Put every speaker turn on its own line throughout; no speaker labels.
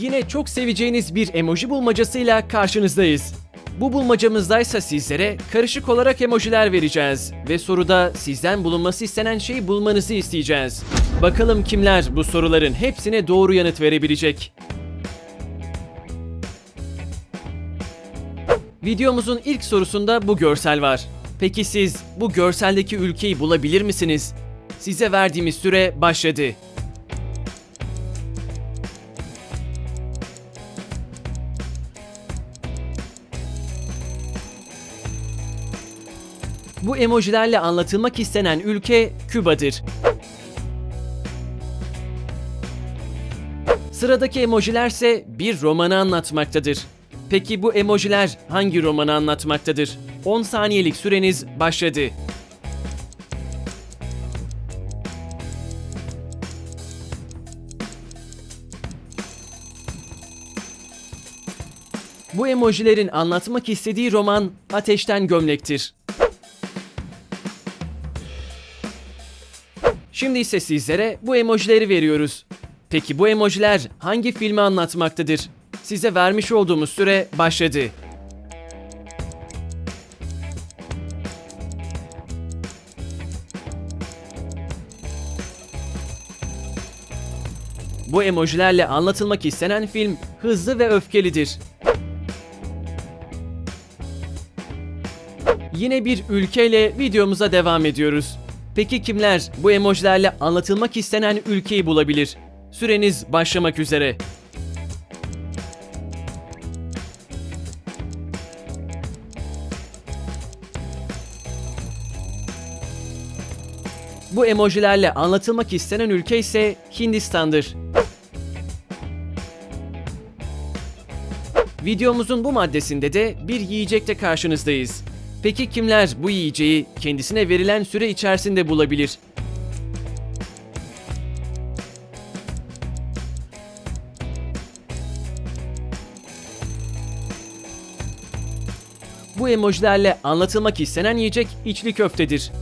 Yine çok seveceğiniz bir emoji bulmacasıyla karşınızdayız. Bu bulmacamızdaysa sizlere karışık olarak emojiler vereceğiz ve soruda sizden bulunması istenen şeyi bulmanızı isteyeceğiz. Bakalım kimler bu soruların hepsine doğru yanıt verebilecek. Videomuzun ilk sorusunda bu görsel var. Peki siz bu görseldeki ülkeyi bulabilir misiniz? Size verdiğimiz süre başladı. Bu emojilerle anlatılmak istenen ülke Küba'dır. Sıradaki emojilerse bir romanı anlatmaktadır. Peki bu emojiler hangi romanı anlatmaktadır? 10 saniyelik süreniz başladı. Bu emojilerin anlatmak istediği roman Ateşten Gömlek'tir. Şimdi ise sizlere bu emojileri veriyoruz. Peki bu emojiler hangi filmi anlatmaktadır? Size vermiş olduğumuz süre başladı. Bu emojilerle anlatılmak istenen film Hızlı ve Öfkelidir. Yine bir ülkeyle videomuza devam ediyoruz. Peki kimler bu emojilerle anlatılmak istenen ülkeyi bulabilir? Süreniz başlamak üzere. Bu emojilerle anlatılmak istenen ülke ise Hindistan'dır. Videomuzun bu maddesinde de bir yiyecekle karşınızdayız. Peki kimler bu yiyeceği kendisine verilen süre içerisinde bulabilir? Bu emojilerle anlatılmak istenen yiyecek içli köftedir.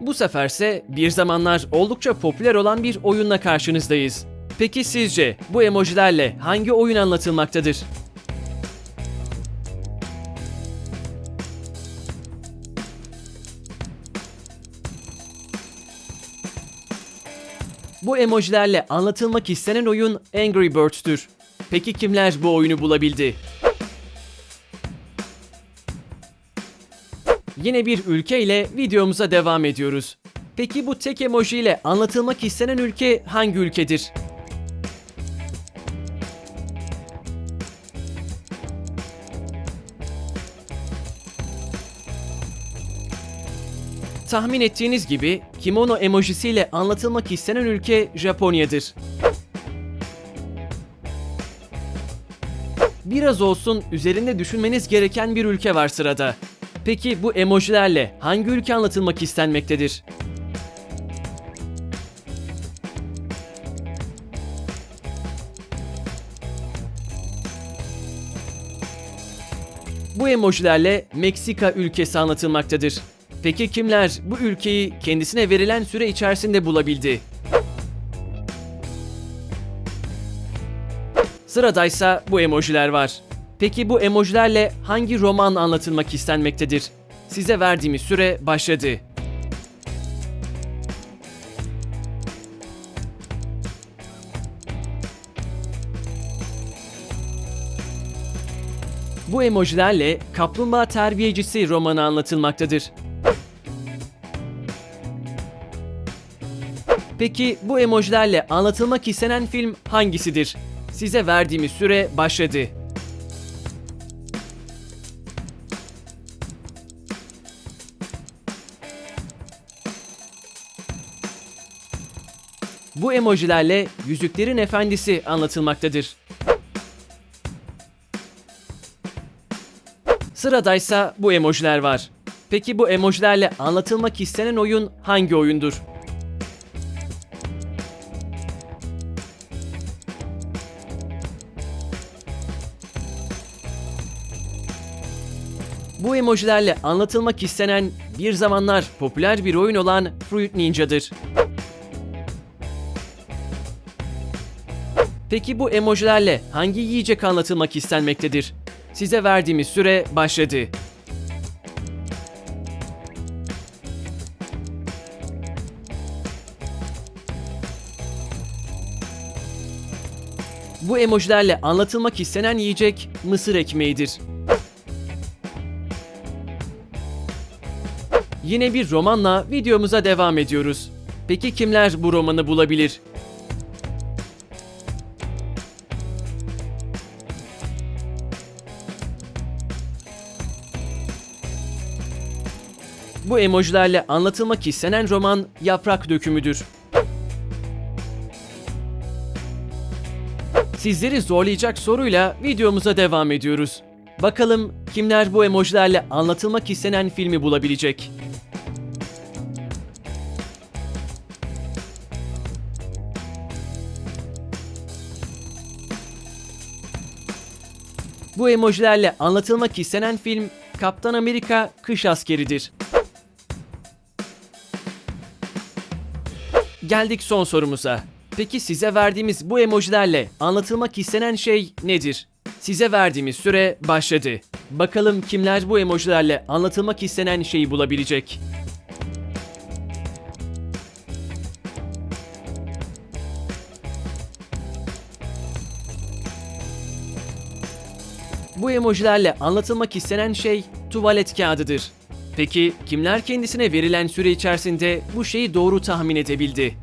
Bu seferse bir zamanlar oldukça popüler olan bir oyunla karşınızdayız. Peki sizce bu emojilerle hangi oyun anlatılmaktadır? Bu emojilerle anlatılmak istenen oyun Angry Birds'tür. Peki kimler bu oyunu bulabildi? Yine bir ülke ile videomuza devam ediyoruz. Peki bu tek emoji ile anlatılmak istenen ülke hangi ülkedir? Tahmin ettiğiniz gibi kimono emojisiyle anlatılmak istenen ülke Japonya'dır. Biraz olsun üzerinde düşünmeniz gereken bir ülke var sırada. Peki bu emojilerle hangi ülke anlatılmak istenmektedir? Bu emojilerle Meksika ülkesi anlatılmaktadır. Peki kimler bu ülkeyi kendisine verilen süre içerisinde bulabildi? Sıradaysa bu emojiler var. Peki bu emojilerle hangi roman anlatılmak istenmektedir? Size verdiğimiz süre başladı. Bu emojilerle Kaplumbağa Terbiyecisi romanı anlatılmaktadır. Peki bu emojilerle anlatılmak istenen film hangisidir? Size verdiğimiz süre başladı. Bu emojilerle Yüzüklerin Efendisi anlatılmaktadır. Sıradaysa bu emojiler var. Peki bu emojilerle anlatılmak istenen oyun hangi oyundur? Bu emojilerle anlatılmak istenen bir zamanlar popüler bir oyun olan Fruit Ninja'dır. Peki bu emojilerle hangi yiyecek anlatılmak istenmektedir? Size verdiğimiz süre başladı. Bu emojilerle anlatılmak istenen yiyecek mısır ekmeğidir. Yine bir romanla videomuza devam ediyoruz. Peki kimler bu romanı bulabilir? Bu emojilerle anlatılmak istenen roman Yaprak Dökümüdür. Sizleri zorlayacak soruyla videomuza devam ediyoruz. Bakalım kimler bu emojilerle anlatılmak istenen filmi bulabilecek? Bu emojilerle anlatılmak istenen film Kaptan Amerika Kış Askeridir. Geldik son sorumuza. Peki size verdiğimiz bu emojilerle anlatılmak istenen şey nedir? Size verdiğimiz süre başladı. Bakalım kimler bu emojilerle anlatılmak istenen şeyi bulabilecek? Bu emojilerle anlatılmak istenen şey tuvalet kağıdıdır. Peki kimler kendisine verilen süre içerisinde bu şeyi doğru tahmin edebildi?